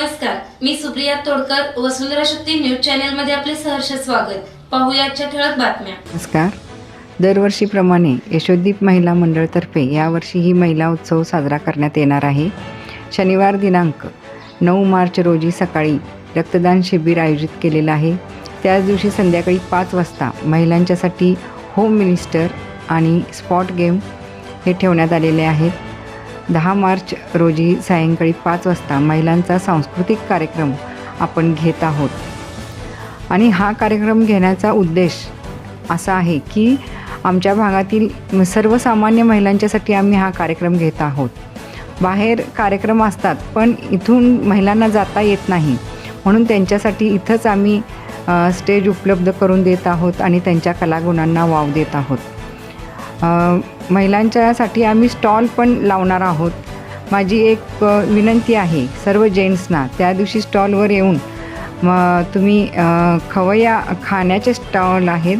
नमस्कार मी सुप्रिया तोडकर वसुंधरा शक्ती न्यूज चॅनलमध्ये आपले सहर्ष स्वागत. पाहुयाच्या ठळक बातम्या. नमस्कार. दरवर्षीप्रमाणे यशोदीप महिला मंडळतर्फे यावर्षीही महिला उत्सव साजरा करण्यात येणार आहे. शनिवार दिनांक नऊ मार्च रोजी सकाळी रक्तदान शिबिर आयोजित केलेलं आहे. त्याच दिवशी संध्याकाळी पाच वाजता महिलांच्यासाठी होम मिनिस्टर आणि स्पॉट गेम हे ठेवण्यात आलेले आहेत. दहा मार्च रोजी सायंकाळी पाच वाजता महिलांचा सांस्कृतिक कार्यक्रम आपण घेत आहोत. आणि हा कार्यक्रम घेण्याचा उद्देश असा आहे की आमच्या भागातील सर्वसामान्य महिलांच्यासाठी आम्ही हा कार्यक्रम घेत आहोत. बाहेर कार्यक्रम असतात पण इथून महिलांना जाता येत नाही. म्हणून त्यांच्यासाठी इथंच आम्ही स्टेज उपलब्ध करून देत आहोत आणि त्यांच्या कलागुणांना वाव देत आहोत. महिलांच्यासाठी आम्ही स्टॉल पण लावणार आहोत. माझी एक विनंती आहे सर्व जेंट्सना त्या दिवशी स्टॉलवर येऊन मग तुम्ही खवया खवय्या खाण्याचे स्टॉल आहेत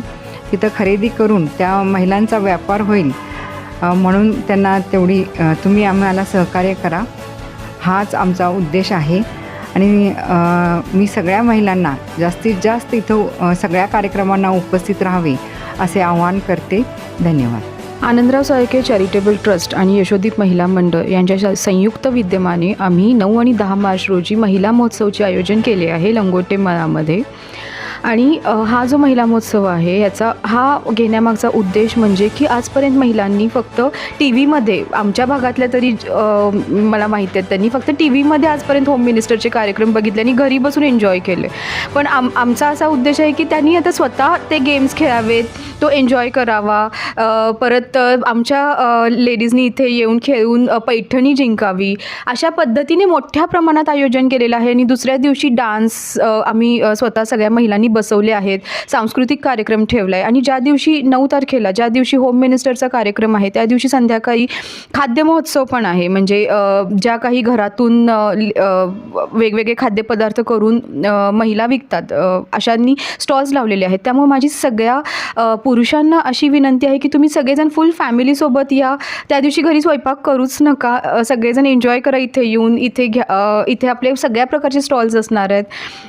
तिथं खरेदी करून त्या महिलांचा व्यापार होईल. म्हणून त्यांना तेवढी तुम्ही आम्हाला सहकार्य करा. हाच आमचा उद्देश आहे. आणि मी सगळ्या महिलांना जास्तीत जास्त इथं सगळ्या कार्यक्रमांना उपस्थित राहावे असे आवाहन करते. धन्यवाद. आनंदराव साळके चॅरिटेबल ट्रस्ट आणि यशोदीप महिला मंडळ यांच्या संयुक्त विद्यमाने आम्ही नऊ आणि दहा मार्च रोजी महिला महोत्सवचे आयोजन केले आहे लंगोटे मळामध्ये. आणि हा जो महिला महोत्सव आहे याचा हा घेण्यामागचा उद्देश म्हणजे की आजपर्यंत महिलांनी फक्त टी व्हीमध्ये आमच्या भागातल्या तरी मला माहिती आहेत त्यांनी फक्त टी व्हीमध्ये आजपर्यंत होम मिनिस्टरचे कार्यक्रम बघितले आणि घरी बसून एन्जॉय केले. पण आम आमचा असा उद्देश आहे की त्यांनी आता स्वतः ते गेम्स खेळावेत तो एन्जॉय करावा परत आमच्या लेडीजनी इथे येऊन खेळून पैठणी जिंकावी अशा पद्धतीने मोठ्या प्रमाणात आयोजन केलेलं आहे. आणि दुसऱ्या दिवशी डान्स आम्ही स्वतः सगळ्या महिलांनी बसवले आहेत. सांस्कृतिक कार्यक्रम ठेवला आहे आणि ज्या दिवशी नऊ तारखेला ज्या दिवशी होम मिनिस्टरचा कार्यक्रम आहे त्या दिवशी संध्याकाळी खाद्य महोत्सव पण आहे. म्हणजे ज्या काही घरातून वेगवेगळे खाद्यपदार्थ करून महिला विकतात अशांनी स्टॉल्स लावलेले आहेत. त्यामुळे माझी सगळ्या पुरुषांना अशी विनंती आहे की तुम्ही सगळेजण फुल फॅमिलीसोबत या. त्या दिवशी घरी स्वयंपाक करूच नका. सगळेजण एन्जॉय करा इथे येऊन. इथे घ्या इथे आपले सगळ्या प्रकारचे स्टॉल्स असणार आहेत.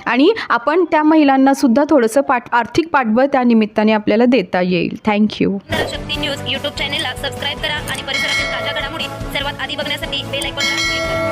आणि आपण त्या महिलांना सुद्धा सुद्धा थोडंसं पाठ आर्थिक पाठबळ त्या निमित्ताने आपल्याला देता येईल. Thank you Shakti news YouTube चॅनेलला सबस्क्राईब करा आणि परिसरातील ताज्या घडामोडी सर्वात आधी बघण्यासाठी बेल आयकॉनला क्लिक करा.